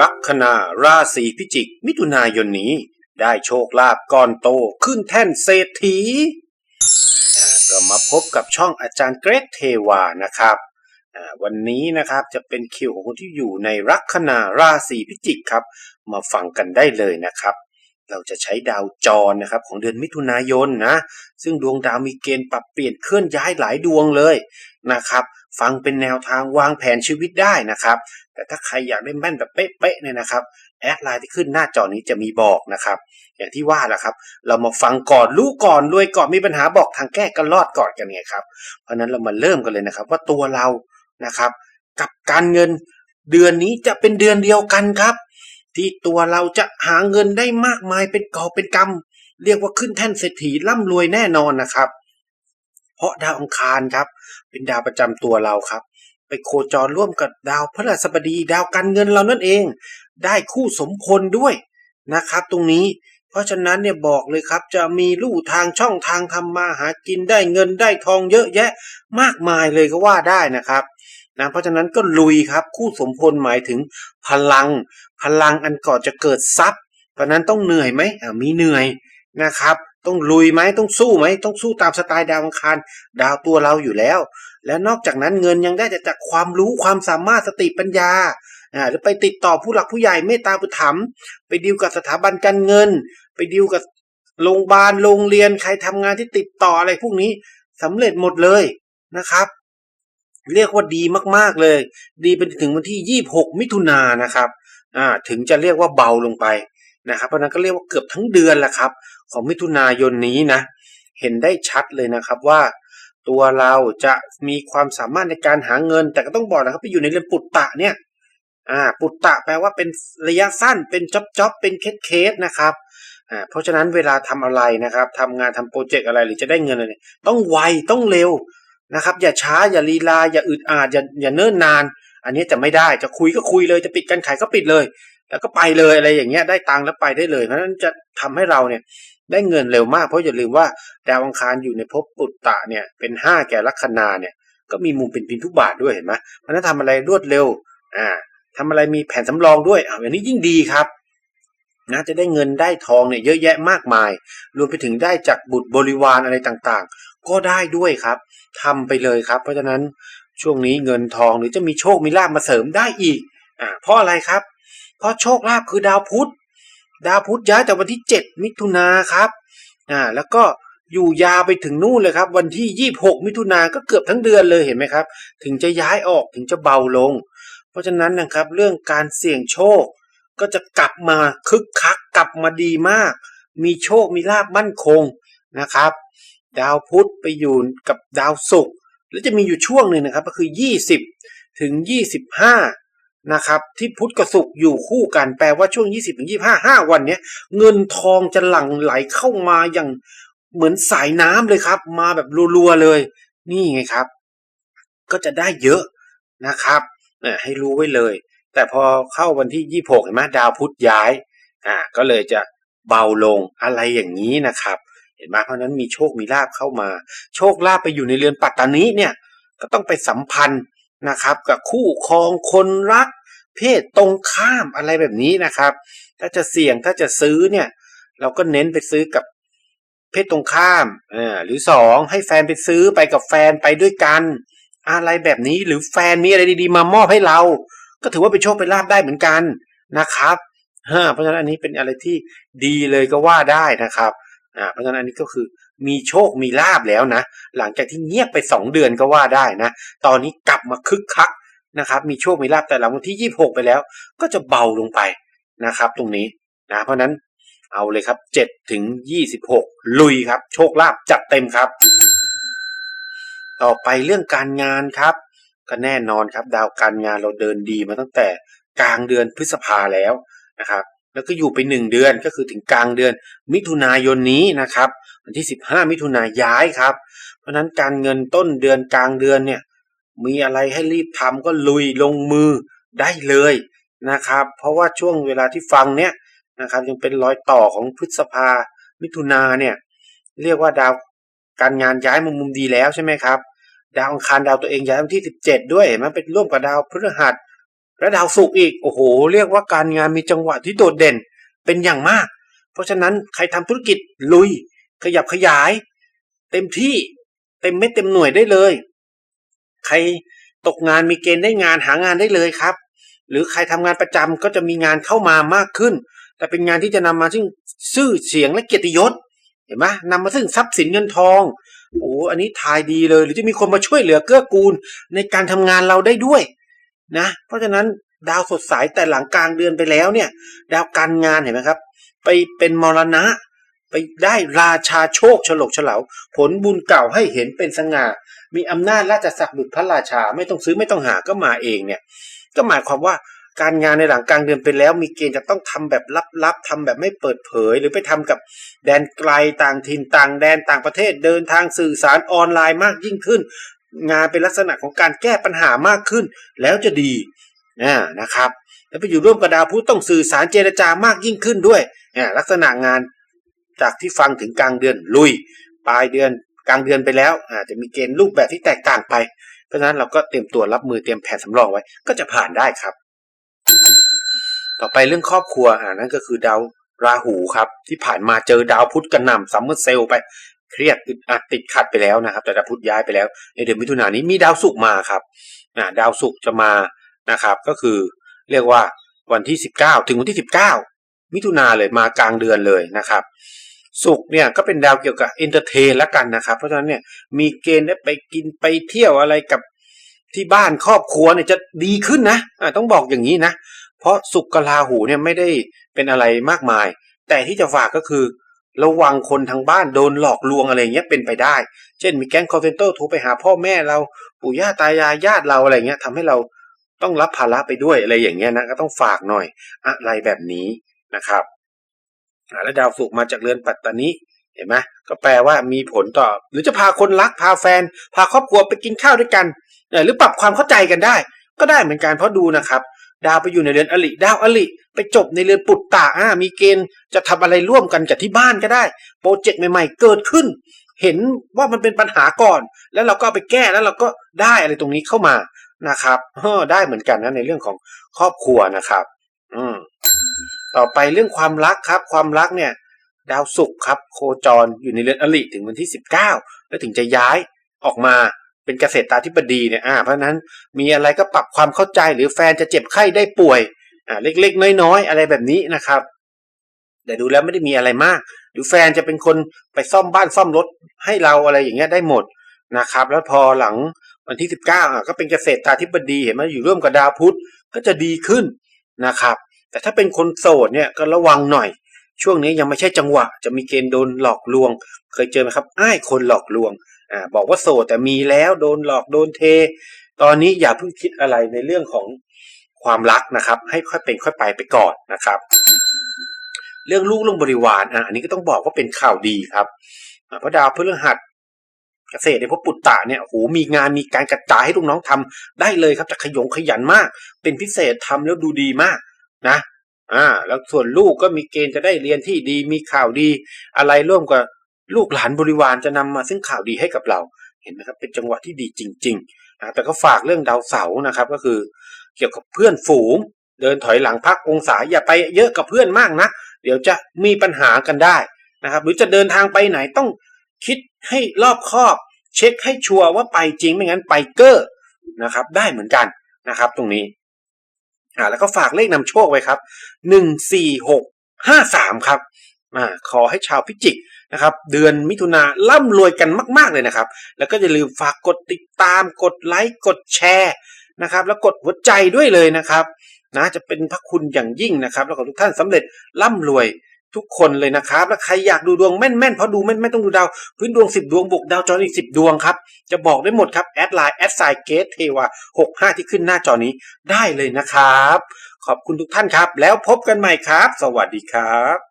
ลัคนาราศีพิจิก มิถุนายนนี้ ได้โชคลาภก่อนโตขึ้นแท่นเศรษฐีอ่าก็มาพบกับช่องอาจารย์เกรกเทวานะครับวันนี้นะครับจะเป็นคิวของคนที่อยู่ในลัคนาราศีพิจิกครับ มาฟังกันได้เลยนะครับ เราจะใช้ดาวจรนะครับของเดือนมิถุนายนนะ ซึ่งดวงดาวมีเกณฑ์ปรับเปลี่ยนเคลื่อนย้ายหลายดวงเลยนะครับ ฟังเป็นแนวทางวางแผนชีวิตได้นะครับ แต่ถ้าใครอยากได้แม่นแบบเป๊ะๆเนี่ยนะครับแอดไลน์ที่ขึ้นหน้าจอนี้จะมีบอกนะครับ อย่างที่ว่าแหละครับ เรามาฟังก่อนรู้ก่อนรวยก่อนมีปัญหาบอกทางแก้กันรอดก่อนกันไงครับ เพราะฉะนั้นเรามาเริ่มกันเลยนะครับ ว่าตัวเรานะครับ กับการเงินเดือนนี้จะเป็นเดือนเดียวกันครับ ที่ตัวเราจะหาเงินได้มากมายเป็นกอบเป็นกำเรียกว่าขึ้นแท่นเศรษฐีร่ำรวยแน่นอนนะครับ เพราะดาวอังคารครับ เป็นดาวประจำตัวเราครับ ไปโคจรร่วมกับดาวพฤหัสบดีดาวการเงินเรานั่นเอง ได้คู่สมพลด้วยนะครับ ตรงนี้เพราะฉะนั้นเนี่ยบอกเลยครับ จะมีลู่ทางช่องทางทำมาหากินได้เงินได้ทองเยอะแยะ มากมายเลยก็ว่าได้นะครับนะเพราะฉะนั้นก็ลุยครับ คู่สมพลหมายถึงพลัง พลังอันก่อนจะเกิดทรัพย์เพราะนั้นต้องเหนื่อยไหมมีเหนื่อยนะครับ ต้องลุยไหมต้องสู้ไหมต้องสู้ตามสไตล์ดาวอังคารดาวตัวเราอยู่แล้ว และนอกจากนั้นเงินยังได้จากความรู้ความสามารถสติปัญญาอ่าหรือไปติดต่อผู้หลักผู้ใหญ่เมตตาอุถัมไปดีลกับสถาบันการเงิน ไปดีลกับโรงพยาบาลโรงเรียนใครทำงานที่ติดต่ออะไรพวกนี้สำเร็จหมดเลยนะครับ เรียกว่าดีมากๆเลย ดีไปถึงวันที่ 26 มิถุนายนนะครับอ่าถึงจะเรียกว่าเบาลงไป นะครับเพราะนั้นก็เรียกว่าเกือบทั้งเดือนแหละครับ ของมิถุนายนนี้นะ เห็นได้ชัดเลยนะครับว่า ตัวเราจะมีความสามารถในการหาเงิน แต่ก็ต้องบอกนะครับไปอยู่ในเรือนปุตตะเนี่ยอ่าปุตตะแปลว่าเป็นระยะสั้นเป็นจ็อบจ็อบเป็นเคสเคสนะครับอ่าเพราะฉะนั้นเวลาทำอะไรนะครับทำงานทำโปรเจกต์อะไรหรือจะได้เงินอะไรต้องไวต้องเร็วนะครับ อย่าช้าอย่าลีลา อย่าอึดอัดอย่าอย่าเนิ่นนาน อันนี้จะไม่ได้จะคุยก็คุยเลยจะปิดการขายก็ปิดเลย แล้วก็ไปเลยอะไรอย่างเงี้ยได้ตังค์แล้วไปได้เลยเพราะฉะนั้นจะทำให้เราเนี่ยได้เงินเร็วมากเพราะอย่าลืมว่าดาวอังคารอยู่ในภพปุตตะเนี่ยเป็นห้าแก่ลัคนาเนี่ยก็มีมุมเป็นพินทุบาทด้วยเห็นไหมเพราะนั้นทำอะไรรวดเร็วอ่าทำอะไรมีแผนสำรองด้วยอ่าอันนี้ยิ่งดีครับนะจะได้เงินได้ทองเนี่ยเยอะแยะมากมาย รวมไปถึงได้จากบุตรบริวารอะไรต่างๆ ก็ได้ด้วยครับทำไปเลยครับ เพราะฉะนั้นช่วงนี้เงินทองหรือจะมีโชคมีลาภมาเสริมได้อีกอ่าเพราะอะไรครับ เพราะโชคลาภคือดาวพุธ ดาวพุธย้ายจากวันที่ 7 มิถุนาครับอ่าแล้วก็อยู่ยาวไปถึงนู่นเลยครับ วันที่ 26 มิถุนาก็เกือบทั้งเดือนเลยเห็นไหมครับ ถึงจะย้ายออกถึงจะเบาลง เพราะฉะนั้นนะครับเรื่องการเสี่ยงโชค ก็จะกลับมาคึกคักกลับมาดีมาก มีโชคมีลาบมั่นคงนะครับ ดาวพุธไปอยู่กับดาวศุกร์แล้วจะมีอยู่ช่วงหนึ่งนะครับ ก็คือ 20 ถึง 25 นะครับที่พุธกับศุกร์อยู่คู่กันแปลว่าช่วง 20ถึง25วันเนี้ยเงินทองจะหลั่งไหลเข้ามาอย่างเหมือนสายน้ำเลยครับ มาแบบรัวๆเลย นี่ไงครับ ก็จะได้เยอะนะครับเนี่ยให้รู้ไว้เลย แต่พอเข้าวันที่ 26เห็นไหมดาวพุธย้ายอ่าก็เลยจะเบาลงอะไรอย่างนี้นะครับ เห็นไหมเพราะนั้นมีโชคมีลาบเข้ามา โชคลาภไปอยู่ในเรือนปัตตานีเนี่ยก็ต้องไปสัมพันธ์ นะครับ กับคู่ครองคนรัก เพศตรงข้ามอะไรแบบนี้นะครับ ถ้าจะเสี่ยงถ้าจะซื้อเนี่ย เราก็เน้นไปซื้อกับเพศตรงข้ามอ่าหรือสองให้แฟนไปซื้อไปกับแฟนไปด้วยกัน อะไรแบบนี้หรือแฟนมีอะไรดีๆ มามอบให้เรา ก็ถือว่าเป็นโชคเป็นลาภได้เหมือนกันนะครับเพราะฉะนั้นอันนี้เป็นอะไรที่ดีเลยก็ว่าได้นะครับอ่าเพราะฉะนั้นอันนี้ก็คือ มีโชคมีลาบแล้วนะ หลังจากที่เงียบไปสองเดือนก็ว่าได้นะ ตอนนี้กลับมาคึกคักนะครับ มีโชคมีลาบแต่หลังวันที่ 26 ไปแล้ว ก็จะเบาลงไปนะครับ ตรงนี้นะเพราะนั้นเอาเลยครับ7ถึง 26 ลุยครับ โชคลาภจัดเต็มครับ ต่อไปเรื่องการงานครับ ก็แน่นอนครับ ดาวการงานเราเดินดีมาตั้งแต่กลางเดือนพฤษภาแล้วนะครับ แล้วก็อยู่ไปหนึ่งเดือนก็คือถึงกลางเดือน มิถุนายนนี้นะครับ วันที่ 15 มิถุนายนย้ายครับ เพราะฉะนั้นการเงินต้นเดือนกลางเดือนเนี่ยมีอะไรให้รีบทำก็ลุยลงมือได้เลยนะครับ เพราะว่าช่วงเวลาที่ฟังเนี่ยนะครับยังเป็นรอยต่อของพฤษภามิถุนาเนี่ยเรียกว่าดาวการงานย้ายมุมมุมดีแล้วใช่ไหมครับ ดาวอังคารดาวตัวเองย้ายวันที่ 17 ด้วยเห็นเป็นร่วมกับดาวพฤหัส และดาวศุกร์อีก โอ้โห เรียกว่าการงานมีจังหวะที่โดดเด่นเป็นอย่างมาก เพราะฉะนั้นใครทำธุรกิจลุย ขยับขยาย เต็มที่เต็มเม็ดเต็มหน่วยได้เลย ใครตกงานมีเกณฑ์ได้งานหางานได้เลยครับ หรือใครทำงานประจำก็จะมีงานเข้ามามากขึ้น แต่เป็นงานที่จะนำมาซึ่งชื่อเสียงและเกียรติยศเห็นไหมนำมาซึ่งทรัพย์สินเงินทองโอ้อันนี้ทายดีเลย หรือจะมีคนมาช่วยเหลือเกื้อกูลในการทำงานเราได้ด้วย นะ เพราะฉะนั้นดาวสดใสแต่หลังกลางเดือนไปแล้วเนี่ย ดาวการงานเห็นไหมครับ ไปเป็นมรณะ ไปได้ราชาโชคฉลกเฉลาผลบุญเก่าให้เห็นเป็นสง่า มีอำนาจราชศักดิ์ดุจพระราชาไม่ต้องซื้อไม่ต้องหาก็มาเองเนี่ย ก็หมายความว่าการงานในหลังกลางเดือนไปแล้ว มีเกณฑ์จะต้องทำแบบลับๆทำแบบไม่เปิดเผย หรือไปทำกับแดนไกลต่างถิ่นต่างแดนต่างประเทศเดินทางสื่อสารออนไลน์มากยิ่งขึ้น งานเป็นลักษณะของการแก้ปัญหามากขึ้น แล้วจะดีนะนะครับ แล้วไปอยู่ร่วมกับดาวพุธต้องสื่อสารเจรจามากยิ่งขึ้นด้วยนะลักษณะงานจากที่ฟังถึงกลางเดือนลุย ปลายเดือนกลางเดือนไปแล้วอาจจะมีเกณฑ์รูปแบบที่แตกต่างไป เพราะฉะนั้นเราก็เตรียมตัวรับมือเตรียมแผนสำรองไว้ ก็จะผ่านได้ครับ ต่อไปเรื่องครอบครัวอ่านั่นก็คือดาวราหูครับ ที่ผ่านมาเจอดาวพุธกระหน่ำซัมเมอร์เซลไป เครียดอึดอัดติดขัดไปแล้วนะครับ แต่ดาวพุธย้ายไปแล้ว ในเดือนมิถุนายนนี้มีดาวศุกร์มาครับอ่าดาวศุกร์จะมานะครับ ก็คือเรียกว่าวันที่ 19 ถึงวันที่ 19 มิถุนาเลยมากลางเดือนเลยนะครับศุกร์เนี่ยก็เป็นดาวเกี่ยวกับเอนเตอร์เทนแล้วกันนะครับ เพราะฉะนั้นเนี่ยมีเกณฑ์ได้ไปกินไปเที่ยวอะไรกับที่บ้านครอบครัวเนี่ยจะดีขึ้นนะอ่าต้องบอกอย่างนี้นะ เพราะสุกกลาหูเนี่ยไม่ได้เป็นอะไรมากมาย แต่ที่จะฝากก็คือ ระวังคนทางบ้านโดนหลอกลวงอะไรเงี้ยเป็นไปได้ เช่นมีแก๊งคอร์เซนเตอร์โทรไปหาพ่อแม่เราปู่ย่าตายายญาติเราอะไรเงี้ยทำให้เราต้องรับภาระไปด้วยอะไรอย่างเงี้ยนะก็ต้องฝากหน่อยอะไรแบบนี้นะครับแล้วดาวศุกมาจากเรือนปัตตานีเห็นไหมก็แปลว่ามีผลต่อ หรือจะพาคนรักพาแฟน พาครอบครัวไปกินข้าวด้วยกันหรือปรับความเข้าใจกันได้ ก็ได้เหมือนกันเพราะดูนะครับ ดาวไปอยู่ในเรือนอลิดาวอลิไปจบในเรือนปุตตะอ่ามีเกณฑ์จะทำอะไรร่วมกันกับที่บ้านก็ได้ โปรเจกต์ใหม่ ๆ เกิดขึ้น เห็นว่ามันเป็นปัญหาก่อน แล้วเราก็เอาไปแก้แล้วเราก็ได้อะไรตรงนี้เข้ามานะครับเออได้เหมือนกันนะในเรื่องของครอบครัวนะครับ อืมต่อไปเรื่องความรักครับ ความรักเนี่ย ดาวศุกร์ครับ โคจรอยู่ในเรือนอลิถึงวันที่ 19 แล้วถึงจะย้ายออกมา เป็นเกษตราธิบดีเนี่ยอ่าเพราะฉะนั้นมีอะไรก็ปรับความเข้าใจหรือแฟนจะเจ็บไข้ได้ป่วยอ่าเล็กๆ น้อยๆ อะไรแบบนี้นะครับ แต่ดูแล้วไม่ได้มีอะไรมาก หรือแฟนจะเป็นคนไปซ่อมบ้านซ่อมรถให้เราอะไรอย่างเงี้ยได้หมดนะครับ แล้วพอหลังวันที่ 19อะก็เป็นเกษตราธิบดีเห็นไหมอยู่ร่วมกับดาวพุธก็จะดีขึ้นนะครับ แต่ถ้าเป็นคนโสดเนี่ยก็ระวังหน่อย ช่วงนี้ยังไม่ใช่จังหวะ จะมีเกณฑ์โดนหลอกลวง เคยเจอไหมครับอ้ายคนหลอกลวง อ่าบอกว่าโสดแต่มีแล้วโดนหลอกโดนเท ตอนนี้อย่าเพิ่งคิดอะไรในเรื่องของความรักนะครับ ให้ค่อยเป็นค่อยไปไปก่อนนะครับ เรื่องลูกเรื่องบริวารอะอันนี้ก็ต้องบอกว่าเป็นข่าวดีครับอ่าเพราะดาวพฤหัสเกษตรในพวปุตตะเนี่ยโหมีงานมีการกระจายให้ลูกน้องทำได้เลยครับจะขยงขยันมาก เป็นพิเศษทำแล้วดูดีมากนะอ่าแล้วส่วนลูกก็มีเกณฑ์จะได้เรียนที่ดีมีข่าวดี อะไรร่วมกับ ลูกหลานบริวารจะนำมาซึ่งข่าวดีให้กับเรา เห็นไหมครับเป็นจังหวะที่ดีจริงๆอ่าแต่ก็ฝากเรื่องดาวเสาร์นะครับ ก็คือเกี่ยวกับเพื่อนฝูง เดินถอยหลังพักองศาอย่าไปเยอะกับเพื่อนมากนะเดี๋ยวจะมีปัญหากันได้นะครับ หรือจะเดินทางไปไหนต้องคิดให้รอบคอบ เช็คให้ชัวร์ว่าไปจริงไม่งั้นไปเกอร์นะครับ ได้เหมือนกันนะครับ ตรงนี้อ่าแล้วก็ฝากเลขนำโชคไว้ครับหนึ่งสี่หกห้าสามครับอ่าขอให้ชาวพิจิก นะครับ เดือนมิถุนาร่ำรวยกันมาก ๆเลยนะครับ แล้วก็อย่าลืมฝากกดติดตาม กดไลค์ กดแชร์นะครับ แล้วกดหัวใจด้วยเลยนะครับนะจะเป็นพระคุณอย่างยิ่งนะครับ แล้วก็ทุกท่านสำเร็จร่ำรวยทุกคนเลยนะครับ แล้วใครอยากดูดวงแม่นๆเพราะดูแม่นๆต้องดูดาว พื้นดวง 10 ดวงบวกดาวจรอีก 10 ดวงครับ จะบอกได้หมดครับ แอดไลน์แอดไซเกตเทวา65 ที่ขึ้นหน้าจอนี้ได้เลยนะครับ ขอบคุณทุกท่านครับ แล้วพบกันใหม่ครับ สวัสดีครับ